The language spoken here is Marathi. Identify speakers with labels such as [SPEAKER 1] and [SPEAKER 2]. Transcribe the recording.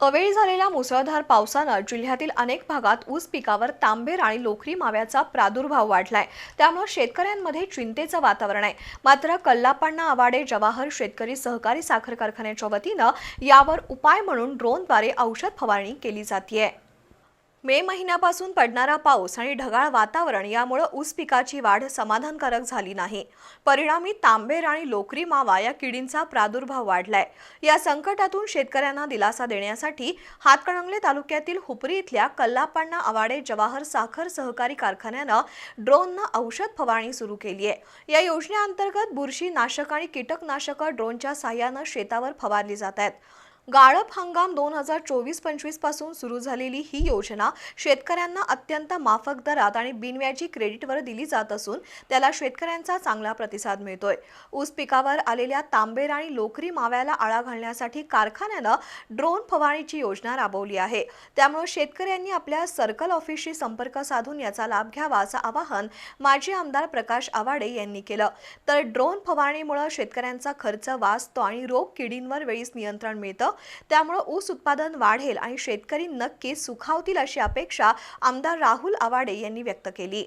[SPEAKER 1] अवेळी झालेल्या मुसळधार पावसानं जिल्ह्यातील अनेक भागात ऊस पिकावर तांबेर आणि लोखरी माव्याचा प्रादुर्भाव वाढलाय. त्यामुळे शेतकऱ्यांमध्ये चिंतेचं वातावरण आहे. मात्र कल्लापण्णा आवाडे जवाहर शेतकरी सहकारी साखर कारखान्याच्या वतीनं यावर उपाय म्हणून ड्रोनद्वारे औषध फवारणी केली जाते मे महिन्यापासून पडणारा पाऊस आणि ढगाळ वातावरण यामुळे ऊस पिकाची वाढ समाधानकारक झाली नाही. परिणामी तांबेर आणि लोकरी मावा या किडींचा प्रादुर्भाव वाढलाय. या संकटातून शेतकऱ्यांना दिलासा देण्यासाठी हातकणंगले तालुक्यातील हुपरी इथल्या कल्लापाण्णा आवाडे जवाहर साखर सहकारी कारखान्यानं ड्रोननं औषध फवारणी सुरू केली आहे. या योजनेअंतर्गत बुरशी नाशक आणि कीटकनाशकं ड्रोनच्या साह्यानं शेतावर फवारली जात आहेत. गाळप हंगाम दोन हजार चोवीस पंचवीसपासून सुरू झालेली ही योजना शेतकऱ्यांना अत्यंत माफक दरात आणि बिनव्याजी क्रेडिटवर दिली जात असून त्याला शेतकऱ्यांचा चांगला प्रतिसाद मिळतोय. ऊस पिकावर आलेल्या तांबेर आणि लोकरी माव्याला आळा घालण्यासाठी कारखान्यानं ड्रोन फवारणीची योजना राबवली आहे. त्यामुळे शेतकऱ्यांनी आपल्या सर्कल ऑफिसशी संपर्क साधून याचा लाभ घ्यावा असं आवाहन माजी आमदार प्रकाश आवाडे यांनी केलं. तर ड्रोन फवारणीमुळे शेतकऱ्यांचा खर्च वाचतो आणि रोग किडींवर वेळीच नियंत्रण मिळतं त्यामुळे ऊस उत्पादन वाढेल आणि शेतकरी नक्कीच सुखावतील अशी अपेक्षा आमदार राहुल आवाडे यांनी व्यक्त केली.